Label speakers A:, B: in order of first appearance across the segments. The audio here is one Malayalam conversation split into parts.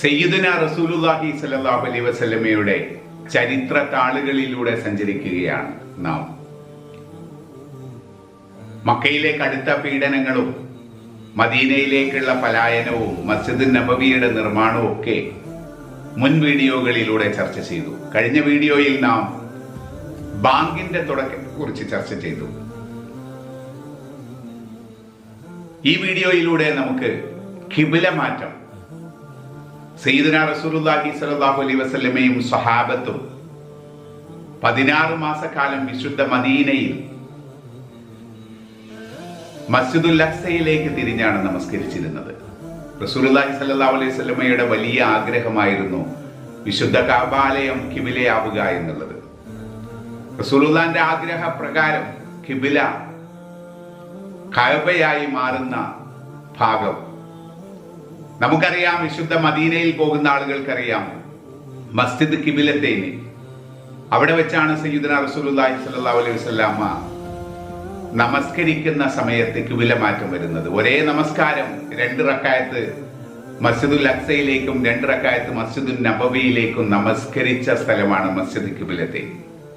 A: സയ്യിദുന റസൂലുല്ലാഹി സല്ലല്ലാഹു അലൈഹി വസല്ലമയുടെ ചരിത്ര താളുകളിലൂടെ സഞ്ചരിക്കുകയാണ് നാം. മക്കയിലെ കടുത്ത പീഡനങ്ങളും മദീനയിലേക്കുള്ള പലായനവും മസ്ജിദ് നബവിയുടെ നിർമ്മാണവും ഒക്കെ മുൻ വീഡിയോകളിലൂടെ ചർച്ച ചെയ്തു. കഴിഞ്ഞ വീഡിയോയിൽ നാം ബാങ്കിന്റെ തുടക്കത്തെക്കുറിച്ച് ചർച്ച ചെയ്തു. ഈ വീഡിയോയിലൂടെ നമുക്ക് കിബില മാറ്റം സയ്യിദുന റസൂലുള്ളാഹി സ്വല്ലല്ലാഹു അലൈഹി വസല്ലമയും സ്വഹാബത്തും പതിനാറ് മാസക്കാലം വിശുദ്ധ മദീനയിൽ മസ്ജിദുൽ അക്സയിലേക്ക് തിരിഞ്ഞാണ് നമസ്കരിച്ചിരുന്നത്. റസൂലുള്ളാഹി സ്വല്ലല്ലാഹു അലൈഹി വസല്ലമയുടെ വലിയ ആഗ്രഹമായിരുന്നു വിശുദ്ധ കാബാലയം കിബിലയാവുക എന്നുള്ളത്. റസൂലുല്ലാന്റെ ആഗ്രഹ പ്രകാരം കിബില കഅബയായി മാറുന്ന ഭാഗം നമുക്കറിയാം വിശുദ്ധ മദീനയിൽ പോകുന്ന ആളുകൾക്കറിയാം മസ്ജിദ് കിബിലത്തേന് അവിടെ വെച്ചാണ് സയ്യിദന റസൂലുള്ളാഹി സ്വല്ലല്ലാഹു അലൈഹി വസല്ലമ നമസ്കരിക്കുന്ന സമയത്ത് കിബില മാറ്റം വരുന്നത്. ഒരേ നമസ്കാരം രണ്ട് റക്കായത്ത് മസ്ജിദുൽ അക്സയിലേക്കും രണ്ട് റക്കായത്ത് മസ്ജിദുൽ നബവിയിലേക്കും നമസ്കരിച്ച സ്ഥലമാണ് മസ്ജിദ് കിബിലത്തെ.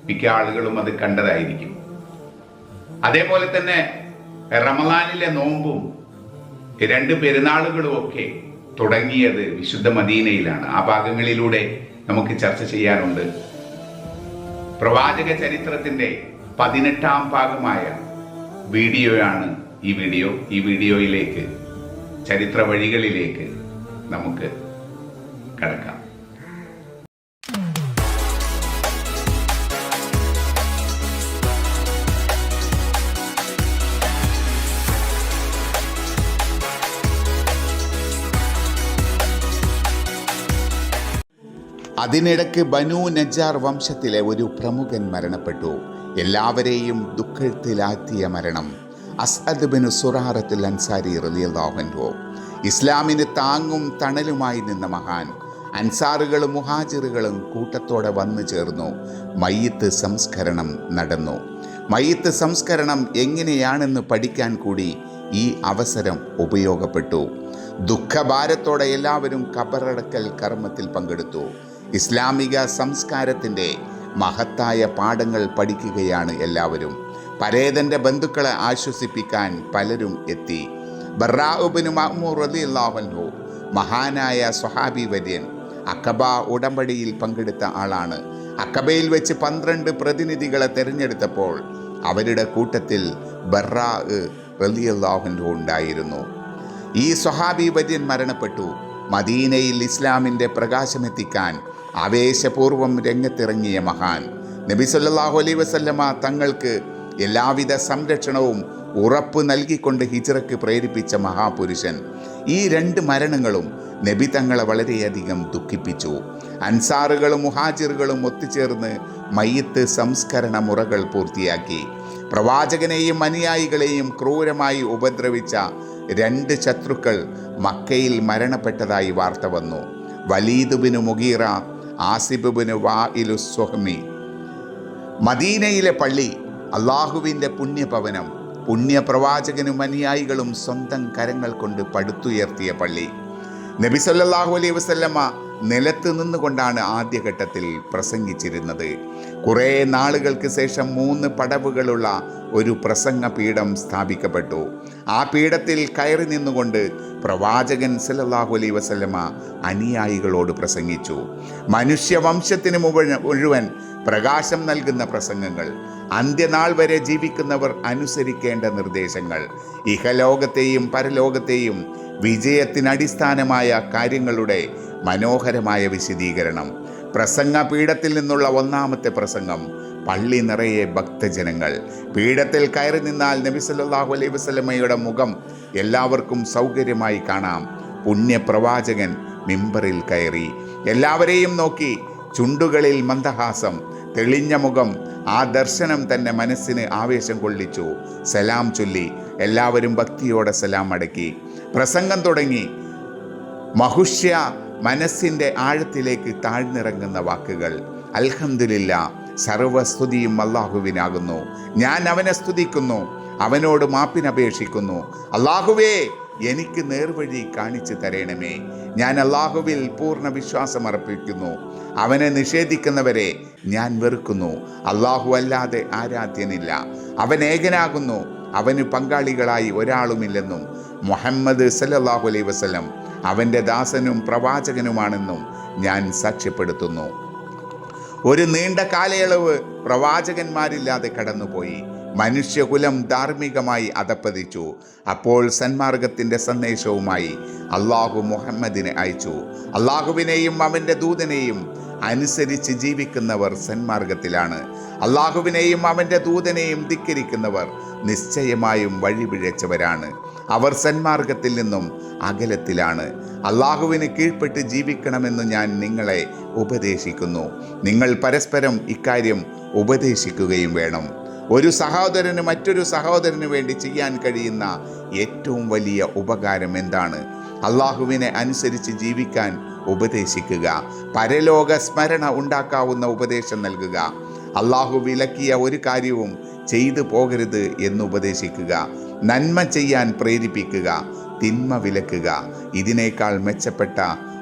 A: മിക്ക ആളുകളും അത് കണ്ടതായിരിക്കും. അതേപോലെ തന്നെ റമലാനിലെ നോമ്പും രണ്ട് പെരുന്നാളുകളും ഒക്കെ തുടങ്ങിയത് വിശുദ്ധ മദീനയിലാണ്. ആ ഭാഗങ്ങളിലൂടെ നമുക്ക് ചർച്ച ചെയ്യാനുണ്ട്. പ്രവാചക ചരിത്രത്തിന്റെ പതിനെട്ടാം ഭാഗമായ വീഡിയോയാണ് ഈ വീഡിയോ. ഈ വീഡിയോയിലേക്ക് ചരിത്ര വഴികളിലേക്ക് നമുക്ക് കടക്കാം.
B: അതിനിടയ്ക്ക് ബനു നജാർ വംശത്തിലെ ഒരു പ്രമുഖൻ മരണപ്പെട്ടു. എല്ലാവരെയും ദുഃഖത്തിലാക്കിയ മരണം. അസ്അദ് ബിൻ സുറാറത്തുൽ അൻസാരി റലിയല്ലാഹൻഹോ ഇസ്ലാമിന് താങ്ങും തണലുമായി നിന്ന മഹാൻ അൻസാറുകളും മുഹാജിറുകളും കൂട്ടത്തോടെ വന്നു ചേർന്നു. മയ്യത്ത് സംസ്കരണം നടന്നു. മയ്യത്ത് സംസ്കരണം എങ്ങനെയാണെന്ന് പഠിക്കാൻ കൂടി ഈ അവസരം ഉപയോഗപ്പെട്ടു. ദുഃഖഭാരത്തോടെ എല്ലാവരും കബറടക്കൽ കർമ്മത്തിൽ പങ്കെടുത്തു. ഇസ്ലാമിക സംസ്കാരത്തിന്റെ മഹത്തായ പാഠങ്ങൾ പഠിക്കുകയാണ് എല്ലാവരും. പരേതന്റെ ബന്ധുക്കളെ ആശ്വസിപ്പിക്കാൻ പലരും എത്തി. ബറാഉബിന് മഹ്മൂർ അലി അള്ളാഹു മഹാനായ സ്വഹാബി വര്യൻ അക്കബ ഉടമ്പടിയിൽ പങ്കെടുത്ത ആളാണ്. അക്കബയിൽ വെച്ച് പന്ത്രണ്ട് പ്രതിനിധികളെ തിരഞ്ഞെടുത്തപ്പോൾ അവരുടെ കൂട്ടത്തിൽ ബറാ റലിയല്ലാഹു ഉണ്ടായിരുന്നു. ഈ സ്വഹാബി വര്യൻ മരണപ്പെട്ടു. മദീനയിൽ ഇസ്ലാമിന്റെ പ്രകാശമെത്തിക്കാൻ ആവേശപൂർവം രംഗത്തിറങ്ങിയ മഹാൻ. നബി സല്ലല്ലാഹു അലൈഹി വസല്ലമ തങ്ങൾക്ക് എല്ലാവിധ സംരക്ഷണവും ഉറപ്പ് നൽകിക്കൊണ്ട് ഹിജ്റക്ക് പ്രേരിപ്പിച്ച മഹാപുരുഷൻ. ഈ രണ്ട് മരണങ്ങളും നബി തങ്ങളെ വളരെയധികം ദുഃഖിപ്പിച്ചു. അൻസാറുകളും മുഹാജിറുകളും ഒത്തുചേർന്ന് മയ്യത്ത് സംസ്കരണ മുറകൾ പൂർത്തിയാക്കി. പ്രവാചകനെയും അനുയായികളെയും ക്രൂരമായി ഉപദ്രവിച്ച രണ്ട് ശത്രുക്കൾ മക്കയിൽ മരണപ്പെട്ടതായി വാർത്ത വന്നു. വലീദുബിന് മുഗീറ ആസിബുബിന് വാഇലു സ്വഹ്മി. മദീനയിലെ പള്ളി അള്ളാഹുവിന്റെ പുണ്യഭവനം പുണ്യപ്രവാചകനും അനുയായികളും സ്വന്തം കരങ്ങൾ കൊണ്ട് പടുത്തുയർത്തിയ പള്ളി. നബിസല്ലാഹു അലൈ അലൈഹി വസല്ലമ നിലത്ത് നിന്നുകൊണ്ടാണ് ആദ്യഘട്ടത്തിൽ പ്രസംഗിച്ചിരുന്നത്. കുറേ നാളുകൾക്ക് ശേഷം മൂന്ന് പടവുകളുള്ള ഒരു പ്രസംഗ പീഠം സ്ഥാപിക്കപ്പെട്ടു. ആ പീഠത്തിൽ കയറി നിന്നുകൊണ്ട് പ്രവാചകൻ സല്ലല്ലാഹു അലൈ വസല്ലമ അനുയായികളോട് പ്രസംഗിച്ചു. മനുഷ്യവംശത്തിന് മുഴുവൻ പ്രകാശം നൽകുന്ന പ്രസംഗങ്ങൾ അന്ത്യനാൾ വരെ ജീവിക്കുന്നവർ അനുസരിക്കേണ്ട നിർദ്ദേശങ്ങൾ ഇഹലോകത്തെയും പരലോകത്തെയും വിജയത്തിനടിസ്ഥാനമായ കാര്യങ്ങളുടെ മനോഹരമായ വിശദീകരണം. പ്രസംഗ പീഠത്തിൽ നിന്നുള്ള ഒന്നാമത്തെ പ്രസംഗം. പള്ളി നിറയെ ഭക്തജനങ്ങൾ. പീഠത്തിൽ കയറി നിന്നാൽ നബി സല്ലല്ലാഹു അലൈഹി വസല്ലമയുടെ മുഖം എല്ലാവർക്കും സൗകര്യമായി കാണാം. പുണ്യപ്രവാചകൻ മിമ്പറിൽ കയറി. എല്ലാവരെയും നോക്കി ചുണ്ടുകളിൽ മന്ദഹാസം തെളിഞ്ഞ മുഖം ആ ദർശനം തന്നെ മനസ്സിന് ആവേശം കൊള്ളിച്ചു. സലാം ചൊല്ലി എല്ലാവരും ഭക്തിയോടെ സലാം അടക്കി. പ്രസംഗം തുടങ്ങി. മഹുഷ്യ മനസ്സിന്റെ ആഴത്തിലേക്ക് താഴ്ന്നിറങ്ങുന്ന വാക്കുകൾ. അൽഹംദുലില്ല സർവസ്തുതിയും അള്ളാഹുവിനാകുന്നു ഞാൻ അവനെ സ്തുതിക്കുന്നു അവനോട് മാപ്പിനപേക്ഷിക്കുന്നു അള്ളാഹുവേ എനിക്ക് നേർവഴി കാണിച്ചു തരണമേ. ഞാൻ അള്ളാഹുവിൽ പൂർണ വിശ്വാസം അർപ്പിക്കുന്നു. അവനെ നിഷേധിക്കുന്നവരെ ഞാൻ വെറുക്കുന്നു. അള്ളാഹു അല്ലാതെ ആരാധ്യനില്ല. അവൻ ഏകനാകുന്നു. അവന് പങ്കാളികളായി ഒരാളുമില്ലെന്നും മുഹമ്മദ് സല്ലാഹു അലൈ വസല്ലം അവന്റെ ദാസനും പ്രവാചകനുമാണെന്നും ഞാൻ സാക്ഷ്യപ്പെടുത്തുന്നു. ഒരു നീണ്ട കാലയളവ് പ്രവാചകന്മാരില്ലാതെ കടന്നുപോയി. മനുഷ്യകുലം ധാർമ്മികമായി അധപ്പതിച്ചു അപ്പോൾ സന്മാർഗത്തിന്റെ സന്ദേശവുമായി അള്ളാഹു മുഹമ്മദിനെ അയച്ചു. അള്ളാഹുവിനെയും അവന്റെ ദൂതനെയും അനുസരിച്ച് ജീവിക്കുന്നവർ സന്മാർഗത്തിലാണ് അള്ളാഹുവിനെയും അവന്റെ ദൂതനെയും ധിക്കരിക്കുന്നവർ നിശ്ചയമായും വഴിപിഴച്ചവരാണ്. അവർ സന്മാർഗത്തിൽ നിന്നും അകലത്തിലാണ്. അള്ളാഹുവിന് കീഴ്പ്പെട്ട് ജീവിക്കണമെന്ന് ഞാൻ നിങ്ങളെ ഉപദേശിക്കുന്നു. നിങ്ങൾ പരസ്പരം ഇക്കാര്യം ഉപദേശിക്കുകയും വേണം. ഒരു സഹോദരന് മറ്റൊരു സഹോദരന് വേണ്ടി ചെയ്യാൻ കഴിയുന്ന ഏറ്റവും വലിയ ഉപകാരം എന്താണ്? അള്ളാഹുവിനെ അനുസരിച്ച് ജീവിക്കാൻ ഉപദേശിക്കുക. പരലോക സ്മരണ ഉണ്ടാക്കാവുന്ന ഉപദേശം നൽകുക. അള്ളാഹു വിലക്കിയ ഒരു കാര്യവും ചെയ്തു പോകരുത് എന്ന് ഉപദേശിക്കുക. നന്മ ചെയ്യാൻ പ്രേരിപ്പിക്കുക തിന്മ വിലക്കുക. ഇതിനേക്കാൾ മെച്ചപ്പെട്ട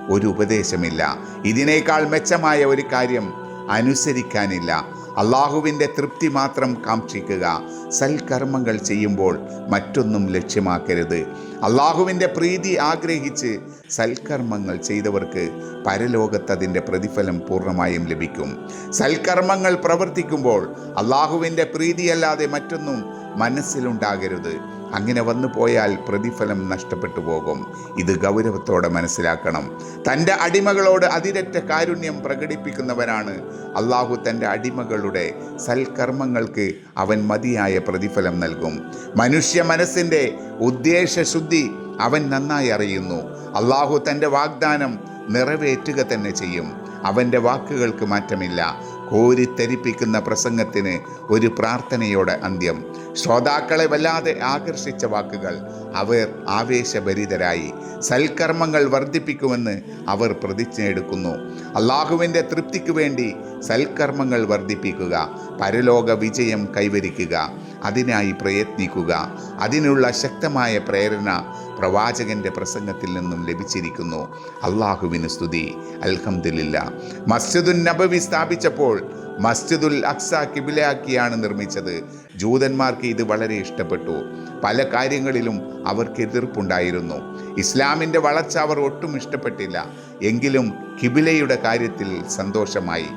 B: ഒരു ഉപദേശമില്ല. ഇതിനേക്കാൾ മെച്ചമായ ഒരു കാര്യം അനുസരിക്കാനില്ല. അള്ളാഹുവിന്റെ തൃപ്തി മാത്രം കാക്ഷിക്കുക. സൽക്കർമ്മങ്ങൾ ചെയ്യുമ്പോൾ മറ്റൊന്നും ലക്ഷ്യമാക്കരുത്. അള്ളാഹുവിന്റെ പ്രീതി ആഗ്രഹിച്ച് സൽക്കർമ്മങ്ങൾ ചെയ്തവർക്ക് പരലോകത്ത് അതിന്റെ പ്രതിഫലം പൂർണമായും ലഭിക്കും. സൽക്കർമ്മങ്ങൾ പ്രവർത്തിക്കുമ്പോൾ അള്ളാഹുവിന്റെ പ്രീതിയല്ലാതെ മറ്റൊന്നും മനസ്സിലുണ്ടാകരുത്. അങ്ങനെ വന്നു പോയാൽ പ്രതിഫലം നഷ്ടപ്പെട്ടു പോകും. ഇത് ഗൗരവത്തോടെ മനസ്സിലാക്കണം. തന്റെ അടിമകളോട് അതിരറ്റ കാരുണ്യം പ്രകടിപ്പിക്കുന്നവനാണ്. അള്ളാഹു തന്റെ അടിമകളുടെ സൽക്കർമ്മങ്ങൾക്ക് അവൻ മതിയായ പ്രതിഫലം നൽകും. മനുഷ്യ മനസ്സിന്റെ ഉദ്ദേശശുദ്ധി അവൻ നന്നായി അറിയുന്നു. അള്ളാഹു തന്റെ വാഗ്ദാനം നിറവേറ്റുക തന്നെ ചെയ്യും. അവന്റെ വാക്കുകൾക്ക് മാറ്റമില്ല. കോരിത്തെരിപ്പിക്കുന്ന പ്രസംഗത്തിന് ഒരു പ്രാർത്ഥനയോടെ അന്ത്യം. ശ്രോതാക്കളെ വല്ലാതെ ആകർഷിച്ച വാക്കുകൾ അവർ ആവേശഭരിതരായി. സൽക്കർമ്മങ്ങൾ വർദ്ധിപ്പിക്കുമെന്ന് അവർ പ്രതിജ്ഞ എടുക്കുന്നു. അള്ളാഹുവിന്റെ തൃപ്തിക്ക് വേണ്ടി സൽക്കർമ്മങ്ങൾ വർദ്ധിപ്പിക്കുക പരലോക വിജയം കൈവരിക്കുക അതിനായി പ്രയത്നിക്കുക. അതിനുള്ള ശക്തമായ പ്രേരണ പ്രവാചകന്റെ പ്രസംഗത്തിൽ നിന്നും ലഭിച്ചിരിക്കുന്നു. അള്ളാഹുവിന് സ്തുതി. അൽഹംദില്ല മസ്ജിദുൻ നബവി സ്ഥാപിച്ചപ്പോൾ മസ്ജിദുൽ അക്സ കിബിലയാക്കിയാണ് നിർമ്മിച്ചത്. ജൂതന്മാർക്ക് ഇത് വളരെ ഇഷ്ടപ്പെട്ടു. പല കാര്യങ്ങളിലും അവർക്ക് എതിർപ്പുണ്ടായിരുന്നു. ഇസ്ലാമിന്റെ വളർച്ച അവർ ഒട്ടും ഇഷ്ടപ്പെട്ടില്ല. എങ്കിലും കിബിലയുടെ കാര്യത്തിൽ സന്തോഷമായി.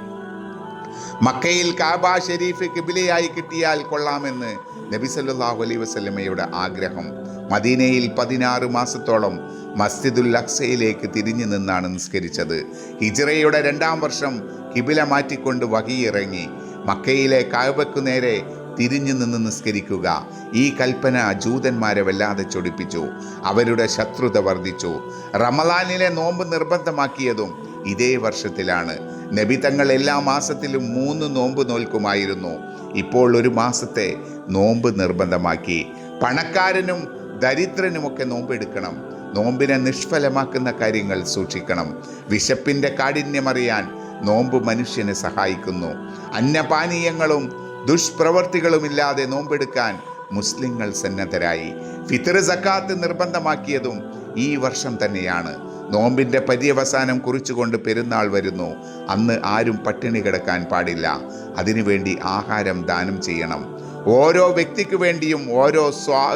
B: മക്കയിൽ കാബ ഷെരീഫ് കിബിലയായി കിട്ടിയാൽ കൊള്ളാമെന്ന് നബി സല്ലല്ലാഹു അലൈഹി വസല്ലമയുടെ ആഗ്രഹം. മദീനയിൽ പതിനാറ് മാസത്തോളം മസ്ജിദുൽ അക്സയിലേക്ക് തിരിഞ്ഞു നിന്നാണ് നിസ്കരിച്ചത്. ഹിജ്റയുടെ രണ്ടാം വർഷം കിബില മാറ്റിക്കൊണ്ട് വകിയിറങ്ങി. മക്കയിലെ കായബക്കു നേരെ തിരിഞ്ഞു നിന്ന് നിസ്കരിക്കുക. ഈ കൽപ്പന ജൂതന്മാരെ വല്ലാതെ ചൊടിപ്പിച്ചു. അവരുടെ ശത്രുത വർദ്ധിച്ചു. റമലാനിലെ നോമ്പ് നിർബന്ധമാക്കിയതും ഇതേ വർഷത്തിലാണ്. നബി തങ്ങൾ എല്ലാ മാസത്തിലും മൂന്ന് നോമ്പ് നോൽക്കുമായിരുന്നു. ഇപ്പോൾ ഒരു മാസത്തെ നോമ്പ് നിർബന്ധമാക്കി. പണക്കാരനും ദരിദ്രനുമൊക്കെ നോമ്പെടുക്കണം. നോമ്പിനെ നിഷ്ഫലമാക്കുന്ന കാര്യങ്ങൾ സൂക്ഷിക്കണം. വിശപ്പിന്റെ കാഠിന്യമറിയാൻ നോമ്പ് മനുഷ്യനെ സഹായിക്കുന്നു. അന്നപാനീയങ്ങളും ദുഷ്പ്രവർത്തികളുമില്ലാതെ നോമ്പെടുക്കാൻ മുസ്ലിങ്ങൾ സന്നദ്ധരായി. ഫിത്തർ സക്കാത്ത് നിർബന്ധമാക്കിയതും ഈ വർഷം തന്നെയാണ്. നോമ്പിന്റെ പര്യവസാനം കുറിച്ചുകൊണ്ട് പെരുന്നാൾ വരുന്നു. അന്ന് ആരും പട്ടിണി കിടക്കാൻ പാടില്ല. അതിനുവേണ്ടി ആഹാരം ദാനം ചെയ്യണം. ഓരോ വ്യക്തിക്ക് വേണ്ടിയും ഓരോ സ്വാ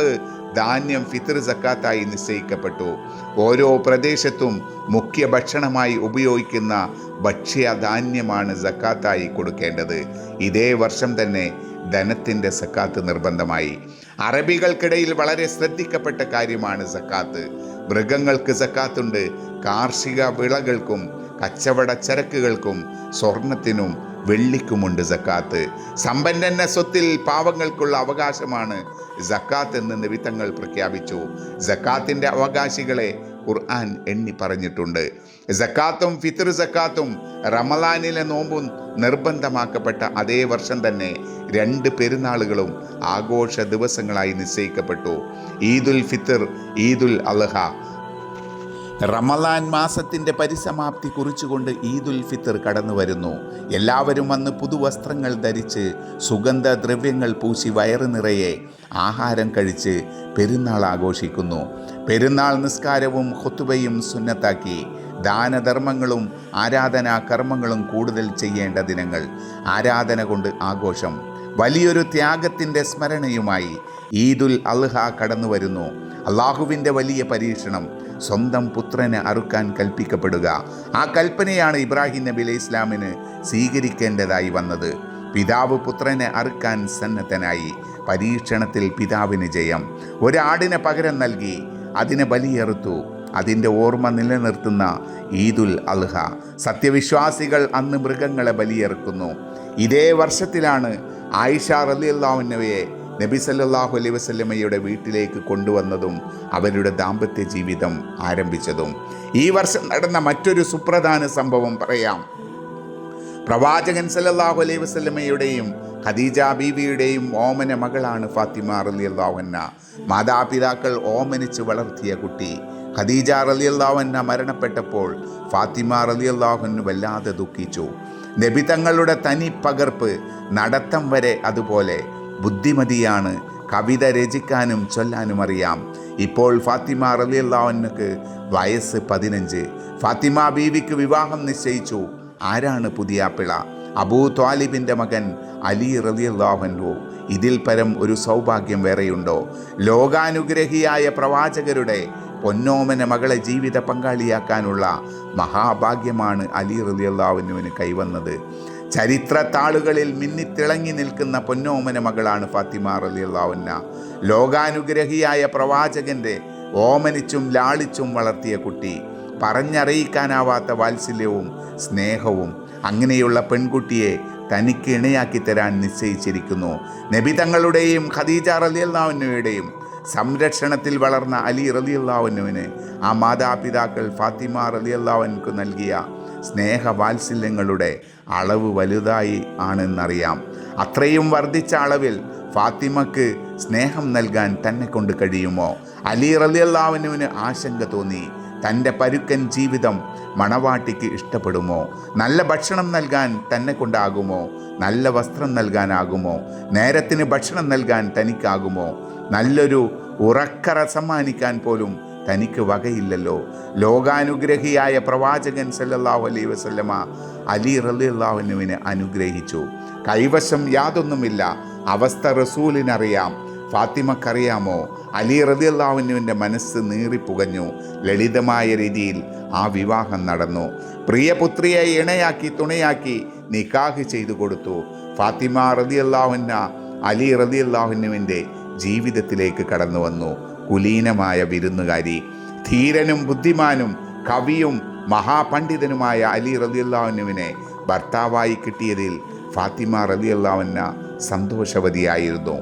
B: ധാന്യം ഫിത്തർ സക്കാത്തായി നിശ്ചയിക്കപ്പെട്ടു. ഓരോ പ്രദേശത്തും മുഖ്യ ഭക്ഷണമായി ഉപയോഗിക്കുന്ന ഭക്ഷ്യധാന്യമാണ് സക്കാത്തായി കൊടുക്കേണ്ടത്. ഇതേ വർഷം തന്നെ ധനത്തിന്റെ സക്കാത്ത് നിർബന്ധമായി. അറബികൾക്കിടയിൽ വളരെ ശ്രദ്ധിക്കപ്പെട്ട കാര്യമാണ് സക്കാത്ത്. മൃഗങ്ങൾക്ക് സക്കാത്തുണ്ട്. കാർഷിക വിളകൾക്കും കച്ചവട ചരക്കുകൾക്കും സ്വർണത്തിനും വെള്ളിക്കുമുണ്ട് സക്കാത്ത്. സമ്പന്നന്റെ സ്വത്തിൽ പാവങ്ങൾക്കുള്ള അവകാശമാണ്. സക്കാത്ത് എന്ന് നിവിത്തങ്ങൾ പ്രഖ്യാപിച്ചു. സക്കാത്തിന്റെ അവകാശികളെ ഖുർആൻ എണ്ണി പറഞ്ഞിട്ടുണ്ട്. സക്കാത്തും ഫിത്തർ സക്കാത്തും റമലാനിലെ നോമ്പും നിർബന്ധമാക്കപ്പെട്ട അതേ വർഷം തന്നെ രണ്ട് പെരുന്നാളുകളും ആഘോഷ ദിവസങ്ങളായി നിശ്ചയിക്കപ്പെട്ടു. ഈദുൽ ഫിത്തർ ഈദുൽ അൽഹ. റമലാൻ മാസത്തിന്റെ പരിസമാപ്തി കുറിച്ചുകൊണ്ട് ഈദുൽ ഫിത്തർ കടന്നു വരുന്നു. എല്ലാവരും വന്ന് പുതുവസ്ത്രങ്ങൾ ധരിച്ച് സുഗന്ധദ്രവ്യങ്ങൾ പൂശി വയറ് നിറയെ ആഹാരം കഴിച്ച് പെരുന്നാൾ ആഘോഷിക്കുന്നു. പെരുന്നാൾ നിസ്കാരവും ഹൊത്തുബയും സുന്നത്താക്കി. ദാനധർമ്മങ്ങളും ആരാധനാ കർമ്മങ്ങളും കൂടുതൽ ചെയ്യേണ്ട ദിനങ്ങൾ. ആരാധന കൊണ്ട് ആഘോഷം. വലിയൊരു ത്യാഗത്തിന്റെ സ്മരണയുമായി ഈദുൽ അൽഹ കടന്നു വരുന്നു. അള്ളാഹുവിന്റെ വലിയ പരീക്ഷണം. സ്വന്തം പുത്രന് അറുക്കാൻ കൽപ്പിക്കപ്പെടുക. ആ കൽപ്പനയാണ് ഇബ്രാഹിം നബി അലൈഹി ഇസ്ലാമിന് സ്വീകരിക്കേണ്ടതായി വന്നത്. പിതാവ് പുത്രനെ അറുക്കാൻ സന്നദ്ധനായി. പരീക്ഷണത്തിൽ പിതാവിന് ജയം. ഒരാടിനെ പകരം നൽകി. അതിനെ ബലിയെറുത്തു. അതിന്റെ ഓർമ്മ നിലനിർത്തുന്ന ഈദുൽ അൽഹ. സത്യവിശ്വാസികൾ അന്ന് മൃഗങ്ങളെ ബലിയെറുക്കുന്നു ഇതേ വർഷത്തിലാണ് ആയിഷ റലിയല്ലാവുന്നവയെ നബി സല്ലല്ലാഹു അലൈഹി വസല്ലമയുടെ വീട്ടിലേക്ക് കൊണ്ടുവന്നതും അവരുടെ ദാമ്പത്യ ജീവിതം ആരംഭിച്ചതും. ഈ വർഷം നടന്ന മറ്റൊരു സുപ്രധാന സംഭവം പറയാം. പ്രവാചകൻ സല്ലാഹു അലൈ വസല്ലമയുടെയും ഖദീജ ബീവിയുടെയും ഓമന മകളാണ് ഫാത്തിമ റലിയല്ലാവന്ന മാതാപിതാക്കൾ ഓമനിച്ച് വളർത്തിയ കുട്ടി. ഖദീജ റലിയല്ലാവന്ന മരണപ്പെട്ടപ്പോൾ ഫാത്തിമ റളിയല്ലാഹുവിന് വല്ലാതെ ദുഃഖിച്ചു. നബി തങ്ങളുടെ തനി പകർപ്പ് നടത്തം വരെ അതുപോലെ ബുദ്ധിമതിയാണ്. കവിത രചിക്കാനും ചൊല്ലാനും അറിയാം. ഇപ്പോൾ ഫാത്തിമ റളിയല്ലാഹുവിനക്ക് വയസ്സ് പതിനഞ്ച്. ഫാത്തിമ ബീവിക്ക് വിവാഹം നിശ്ചയിച്ചു. ആരാണ് പുതിയ പിള? അബൂ ത്വാലിബിന്റെ മകൻ അലി റലിയല്ലാഹൻഹു ഇതിൽ പരം ഒരു സൗഭാഗ്യം വേറെയുണ്ടോ? ലോകാനുഗ്രഹിയായ പ്രവാചകരുടെ പൊന്നോമന മകളെ ജീവിത പങ്കാളിയാക്കാനുള്ള മഹാഭാഗ്യമാണ് അലി റലിയല്ലാവിനുവിന് കൈവന്നത്. ചരിത്രത്താളുകളിൽ മിന്നിത്തിളങ്ങി നിൽക്കുന്ന പൊന്നോമന മകളാണ് ഫാത്തിമ റലിയല്ലാവുന്ന ലോകാനുഗ്രഹിയായ പ്രവാചകന്റെ ഓമനിച്ചും ലാളിച്ചും വളർത്തിയ കുട്ടി. പറഞ്ഞറിയിക്കാനാവാത്ത വാത്സല്യവും സ്നേഹവും അങ്ങനെയുള്ള പെൺകുട്ടിയെ തനിക്ക് ഇണയാക്കി തരാൻ നിശ്ചയിച്ചിരിക്കുന്നു. നബി തങ്ങളുടെയും ഖദീജ റലിയല്ലാവുന്നയുടെയും സംരക്ഷണത്തിൽ വളർന്ന അലി റലിയല്ലാവുന്നുവിന് ആ മാതാപിതാക്കൾ ഫാത്തിമ റലിയല്ലാവൻക്ക് നൽകിയ സ്നേഹവാത്സല്യങ്ങളുടെ അളവ് വലുതായി ആണെന്നറിയാം. അത്രയും വർദ്ധിച്ച അളവിൽ ഫാത്തിമക്ക് സ്നേഹം നൽകാൻ തന്നെ കൊണ്ട് കഴിയുമോ? അലി റലിയല്ലാവിനുവിന് ആശങ്ക തോന്നി. തന്റെ പരുക്കൻ ജീവിതം മണവാട്ടിക്ക് ഇഷ്ടപ്പെടുമോ? നല്ല ഭക്ഷണം നൽകാൻ തന്നെ കൊണ്ടാകുമോ? നല്ല വസ്ത്രം നൽകാനാകുമോ? നേരത്തിന് ഭക്ഷണം നൽകാൻ തനിക്കാകുമോ? നല്ലൊരു ഉറക്കറ സമ്മാനിക്കാൻ പോലും തനിക്ക് വകയില്ലല്ലോ. ലോകാനുഗ്രഹിയായ പ്രവാചകൻ സല്ലല്ലാഹു അലൈഹി വസല്ലമ അലി റലിയല്ലാഹുവിനെ അനുഗ്രഹിച്ചു. കൈവശം യാതൊന്നുമില്ല. അവസ്ഥ റസൂലിനറിയാം. ഫാത്തിമക്കറിയാമോ? അലി റലിയല്ലാഹുവിന്റെ മനസ്സ് നീറിപ്പുകഞ്ഞു. ലളിതമായ രീതിയിൽ ആ വിവാഹം നടന്നു. പ്രിയപുത്രിയെ ഇണയാക്കി തുണയാക്കി നിക്കാഹ് ചെയ്തു കൊടുത്തു. ഫാത്തിമ റതിയല്ലാഹുന്ന അലി റലിയല്ലാഹുവിന്റെ ജീവിതത്തിലേക്ക് കടന്നു വന്നു കുലീനമായ വിരുന്നുകാരി. ധീരനും ബുദ്ധിമാനും കവിയും മഹാപണ്ഡിതനുമായ അലി റലിയല്ലാഹുവിനെ ഭർത്താവായി കിട്ടിയതിൽ ഫാത്തിമ റലിയല്ലാവന്ന സന്തോഷവതിയായിരുന്നു.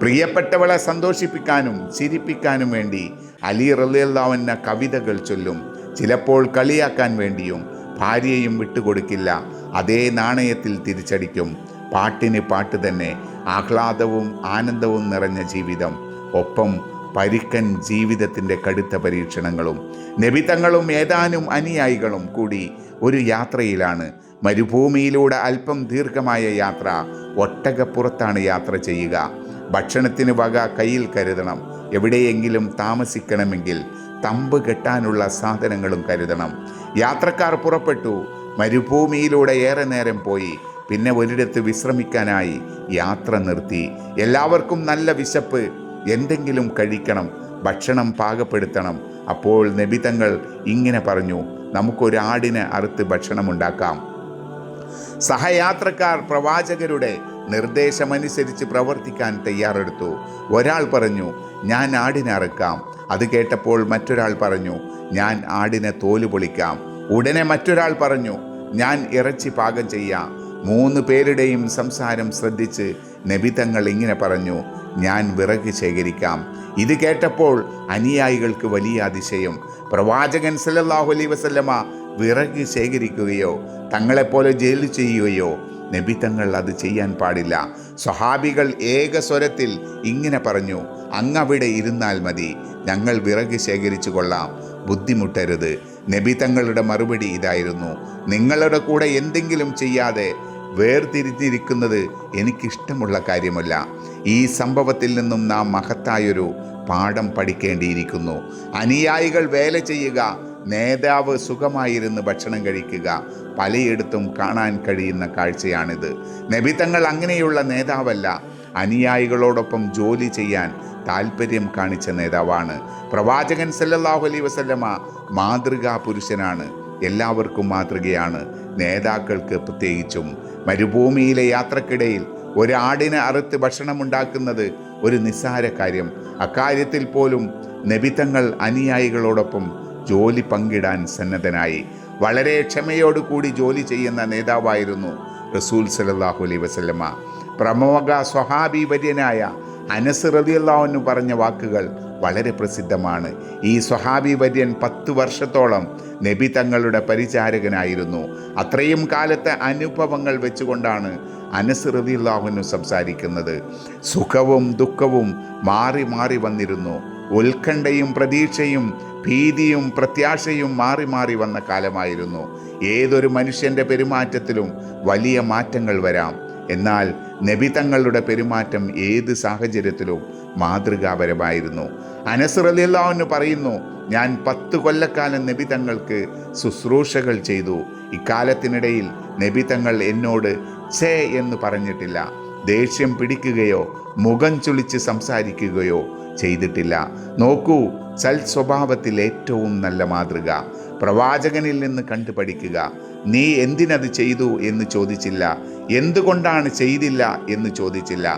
B: പ്രിയപ്പെട്ടവളെ സന്തോഷിപ്പിക്കാനും ചിരിപ്പിക്കാനും വേണ്ടി അലി റലിയല്ലാവന്ന കവിതകൾ ചൊല്ലും ചിലപ്പോൾ കളിയാക്കാൻ വേണ്ടിയും ഭാര്യയും വിട്ടുകൊടുക്കില്ല അതേ നാണയത്തിൽ തിരിച്ചടിക്കും. പാട്ടിന് പാട്ട് തന്നെ ആഹ്ലാദവും ആനന്ദവും നിറഞ്ഞ ജീവിതം ഒപ്പം പരിക്കൻ ജീവിതത്തിന്റെ കടുത്ത പരീക്ഷണങ്ങളും നബിതങ്ങളും ഏതാനും അനുയായികളും കൂടി ഒരു യാത്രയിലാണ്. മരുഭൂമിയിലൂടെ അല്പം ദീർഘമായ യാത്ര ഒട്ടകപ്പുറത്താണ് യാത്ര ചെയ്യുക. ഭക്ഷണത്തിന് വക കയ്യിൽ കരുതണം. എവിടെയെങ്കിലും താമസിക്കണമെങ്കിൽ തമ്പ് കെട്ടാനുള്ള സാധനങ്ങളും കരുതണം. യാത്രക്കാർ പുറപ്പെട്ടു. മരുഭൂമിയിലൂടെ ഏറെ നേരം പോയി. പിന്നെ ഒരിടത്ത് വിശ്രമിക്കാനായി യാത്ര നിർത്തി. എല്ലാവർക്കും നല്ല വിശപ്പ്. എന്തെങ്കിലും കഴിക്കണം ഭക്ഷണം പാകപ്പെടുത്തണം. അപ്പോൾ നബിതങ്ങൾ ഇങ്ങനെ പറഞ്ഞു നമുക്കൊരാടിനെ അറുത്ത് ഭക്ഷണമുണ്ടാക്കാം. സഹയാത്രക്കാർ പ്രവാചകരുടെ നിർദ്ദേശമനുസരിച്ച് പ്രവർത്തിക്കാൻ തയ്യാറെടുത്തു. ഒരാൾ പറഞ്ഞു ഞാൻ ആടിനെ അറുക്കാം. അത് കേട്ടപ്പോൾ മറ്റൊരാൾ പറഞ്ഞു ഞാൻ ആടിനെ തോൽ പൊളിക്കാം. ഉടനെ മറ്റൊരാൾ പറഞ്ഞു ഞാൻ ഇറച്ചി പാകം ചെയ്യാം. മൂന്ന് പേരുടെയും സംസാരം ശ്രദ്ധിച്ച് നബിതങ്ങൾ ഇങ്ങനെ പറഞ്ഞു ഞാൻ വിറക് ശേഖരിക്കാം. ഇത് കേട്ടപ്പോൾ അനുയായികൾക്ക് വലിയ അതിശയം. പ്രവാചകൻ സല്ലല്ലാഹു അലൈ വസല്ലമ വിറക് ശേഖരിക്കുകയോ തങ്ങളെപ്പോലെ ജയിൽ ചെയ്യുകയോ നബി തങ്ങൾ അത് ചെയ്യാൻ പാടില്ല. സ്വഹാബികൾ ഏക സ്വരത്തിൽ ഇങ്ങനെ പറഞ്ഞു അങ്ങവിടെ ഇരുന്നാൽ മതി ഞങ്ങൾ വിറക് ശേഖരിച്ചു കൊള്ളാം ബുദ്ധിമുട്ടരുത്. നബി തങ്ങളുടെ മറുപടി ഇതായിരുന്നു നിങ്ങളുടെ കൂടെ എന്തെങ്കിലും ചെയ്യാതെ വേർതിരിഞ്ഞിരിക്കുന്നത് എനിക്കിഷ്ടമുള്ള കാര്യമല്ല. ഈ സംഭവത്തിൽ നിന്നും നാം മഹത്തായൊരു പാഠം പഠിക്കേണ്ടിയിരിക്കുന്നു. അനുയായികൾ വേല ചെയ്യുക നേതാവ് സുഖമായിരുന്ന് ഭക്ഷണം കഴിക്കുക പലയിടത്തും കാണാൻ കഴിയുന്ന കാഴ്ചയാണിത്. നബിതങ്ങൾ അങ്ങനെയുള്ള നേതാവല്ല. അനുയായികളോടൊപ്പം ജോലി ചെയ്യാൻ താല്പര്യം കാണിച്ച നേതാവാണ്. പ്രവാചകൻ സല്ലല്ലാഹു അലൈ വസല്ലമ മാതൃകാ പുരുഷനാണ്. എല്ലാവർക്കും മാതൃകയാണ്. നേതാക്കൾക്ക് പ്രത്യേകിച്ചും മരുഭൂമിയിലെ യാത്രക്കിടയിൽ ഒരാടിനെ അറുത്ത് ഭക്ഷണമുണ്ടാക്കുന്നത് ഒരു നിസ്സാര കാര്യം. അക്കാര്യത്തിൽ പോലും നബിതങ്ങൾ അനുയായികളോടൊപ്പം ജോലി പങ്കിടാൻ സന്നദ്ധനായി. വളരെ ക്ഷമയോടുകൂടി ജോലി ചെയ്യുന്ന നേതാവായിരുന്നു റസൂൽ സലല്ലാഹു അലൈ വസല്ലമ. പ്രമുഖ സ്വഹാബി വര്യനായ അനസ് റതിയല്ലാവെന്ന് പറഞ്ഞ വാക്കുകൾ വളരെ പ്രസിദ്ധമാണ്. ഈ സ്വഹാബി വര്യൻ പത്ത് വർഷത്തോളം നബി തങ്ങളുടെ പരിചാരകനായിരുന്നു. അത്രയും കാലത്തെ അനുഭവങ്ങൾ വെച്ചുകൊണ്ടാണ് അനസ് റബിള്ളാഹുനു സംസാരിക്കുന്നത്. സുഖവും ദുഃഖവും മാറി മാറി വന്നിരുന്നു. ഉത്കണ്ഠയും പ്രതീക്ഷയും ഭീതിയും പ്രത്യാശയും മാറി മാറി വന്ന കാലമായിരുന്നു. ഏതൊരു മനുഷ്യന്റെ പെരുമാറ്റത്തിലും വലിയ മാറ്റങ്ങൾ വരാം. എന്നാൽ നബി തങ്ങളുടെ പെരുമാറ്റം ഏത് സാഹചര്യത്തിലും മാതൃകാപരമായിരുന്നു. അനസ് റലിയല്ലാവിന് പറയുന്നു ഞാൻ പത്ത് കൊല്ലക്കാലം നബി തങ്ങൾക്ക് ശുശ്രൂഷകൾ ചെയ്തു. ഇക്കാലത്തിനിടയിൽ നബി തങ്ങൾ എന്നോട് ഛേ എന്ന് പറഞ്ഞിട്ടില്ല. ദേഷ്യം പിടിക്കുകയോ മുഖം ചുളിച്ച് സംസാരിക്കുകയോ ചെയ്തിട്ടില്ല. നോക്കൂ സൽ സ്വഭാവത്തിൽ ഏറ്റവും നല്ല മാതൃക. പ്രവാചകനിൽ നിന്ന് കണ്ടു പഠിക്കുക നീ എന്തിനത് ചെയ്തു എന്ന് ചോദിച്ചില്ല. എന്തുകൊണ്ടാണ് ചെയ്തില്ല എന്ന് ചോദിച്ചില്ല.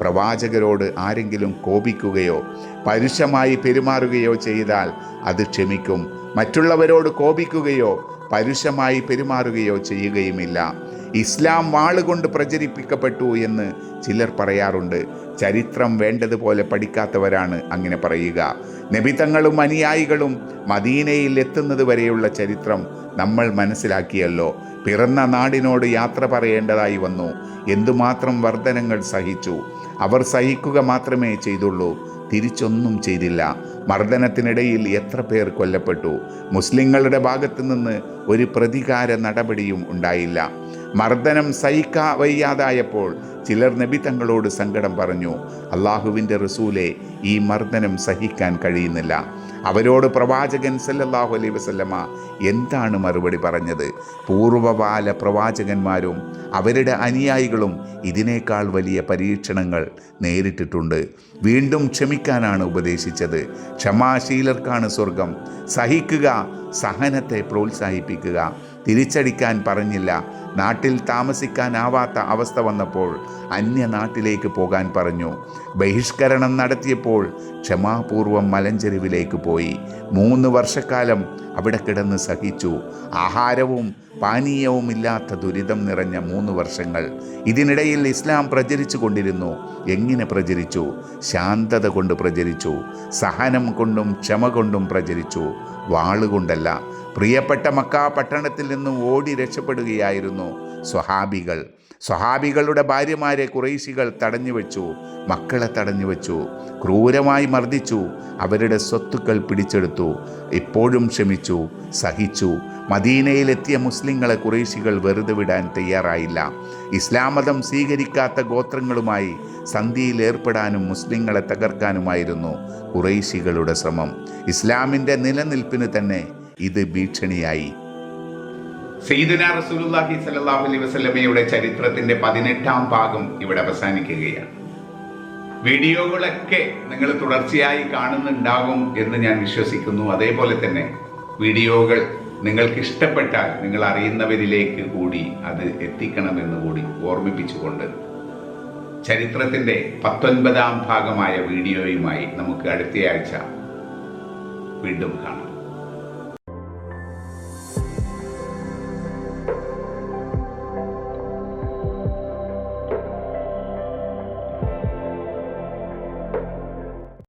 B: പ്രവാചകരോട് ആരെങ്കിലും കോപിക്കുകയോ പരുഷമായി പെരുമാറുകയോ ചെയ്താൽ അത് ക്ഷമിക്കും. മറ്റുള്ളവരോട് കോപിക്കുകയോ പരുഷമായി പെരുമാറുകയോ ചെയ്യുകയുമില്ല. ഇസ്ലാം വാളുകൊണ്ട് പ്രചരിപ്പിക്കപ്പെട്ടു എന്ന് ചിലർ പറയാറുണ്ട്. ചരിത്രം വേണ്ടതുപോലെ പഠിക്കാത്തവരാണ് അങ്ങനെ പറയുക. നബിതങ്ങളും അനുയായികളും മദീനയിൽ എത്തുന്നത് വരെയുള്ള ചരിത്രം നമ്മൾ മനസ്സിലാക്കിയല്ലോ. പിറന്ന നാടിനോട് യാത്ര പറയേണ്ടതായി വന്നു. എന്തുമാത്രം വർധനങ്ങൾ സഹിച്ചു. അവർ സഹിക്കുക മാത്രമേ ചെയ്തുള്ളൂ. തിരിച്ചൊന്നും ചെയ്തില്ല. മർദ്ദനത്തിനിടയിൽ എത്ര പേർ കൊല്ലപ്പെട്ടു. മുസ്ലിങ്ങളുടെ ഭാഗത്തു നിന്ന് ഒരു പ്രതികാര നടപടിയും ഉണ്ടായില്ല. മർദ്ദനം സഹിക്കാ വയ്യാതായപ്പോൾ ചിലർ നബി തങ്ങളോട് സങ്കടം പറഞ്ഞു. അള്ളാഹുവിന്റെ റസൂലെ ഈ മർദ്ദനം സഹിക്കാൻ കഴിയുന്നില്ല. അവരോട് പ്രവാചകൻ സല്ലല്ലാഹു അലൈ വസല്ലമ എന്താണ് മറുപടി പറഞ്ഞത്? പൂർവകാല പ്രവാചകന്മാരും അവരുടെ അനുയായികളും ഇതിനേക്കാൾ വലിയ പരീക്ഷണങ്ങൾ നേരിട്ടിട്ടുണ്ട്. വീണ്ടും ക്ഷമിക്കാനാണ് ഉപദേശിച്ചത്. ക്ഷമാശീലർക്കാണ് സ്വർഗം സഹിക്കുക സഹനത്തെ പ്രോത്സാഹിപ്പിക്കുക. തിരിച്ചടിക്കാൻ പറഞ്ഞില്ല. നാട്ടിൽ താമസിക്കാനാവാത്ത അവസ്ഥ വന്നപ്പോൾ അന്യ നാട്ടിലേക്ക് പോകാൻ പറഞ്ഞു. ബഹിഷ്കരണം നടത്തിയപ്പോൾ ക്ഷമാപൂർവം മലഞ്ചെരുവിലേക്ക് പോയി. മൂന്ന് വർഷക്കാലം അവിടെ കിടന്ന് സഹിച്ചു. ആഹാരവും പാനീയവും ഇല്ലാത്ത ദുരിതം നിറഞ്ഞ മൂന്ന് വർഷങ്ങൾ ഇതിനിടയിൽ ഇസ്ലാം പ്രചരിച്ചു കൊണ്ടിരുന്നു. എങ്ങനെ പ്രചരിച്ചു? ശാന്തത കൊണ്ട് പ്രചരിച്ചു. സഹനം കൊണ്ടും ക്ഷമ കൊണ്ടും പ്രചരിച്ചു. വാളുകൊണ്ടല്ല. പ്രിയപ്പെട്ട മക്ക പട്ടണത്തിൽ നിന്നും ഓടി രക്ഷപ്പെടുകയായിരുന്നു സ്വഹാബികൾ. സ്വഹാബികളുടെ ഭാര്യമാരെ കുറേശികൾ തടഞ്ഞു വെച്ചു മക്കളെ തടഞ്ഞു വെച്ചു ക്രൂരമായി മർദ്ദിച്ചു അവരുടെ സ്വത്തുക്കൾ പിടിച്ചെടുത്തു. ഇപ്പോഴും ക്ഷമിച്ചു സഹിച്ചു. മദീനയിലെത്തിയ മുസ്ലിങ്ങളെ കുറേശികൾ വെറുതെ വിടാൻ തയ്യാറായില്ല. ഇസ്ലാം മതം സ്വീകരിക്കാത്ത ഗോത്രങ്ങളുമായി സന്ധിയിൽ ഏർപ്പെടാനും മുസ്ലിങ്ങളെ തകർക്കാനുമായിരുന്നു കുറേശികളുടെ ശ്രമം. ഇസ്ലാമിന്റെ നിലനിൽപ്പിന് തന്നെ ഇത് ഭീഷണിയായി.
A: വസല്ലമയുടെ ചരിത്രത്തിന്റെ പതിനെട്ടാം ഭാഗം ഇവിടെ അവസാനിക്കുകയാണ്. വീഡിയോകളൊക്കെ നിങ്ങൾ തുടർച്ചയായി കാണുന്നുണ്ടാകും എന്ന് ഞാൻ വിശ്വസിക്കുന്നു. അതേപോലെ തന്നെ വീഡിയോകൾ നിങ്ങൾക്ക് ഇഷ്ടപ്പെട്ടാൽ നിങ്ങൾ അറിയുന്നവരിലേക്ക് കൂടി അത് എത്തിക്കണമെന്ന് കൂടി ഓർമ്മിപ്പിച്ചുകൊണ്ട് ചരിത്രത്തിന്റെ പത്തൊൻപതാം ഭാഗമായ വീഡിയോയുമായി നമുക്ക് അടുത്തയാഴ്ച വീണ്ടും കാണാം.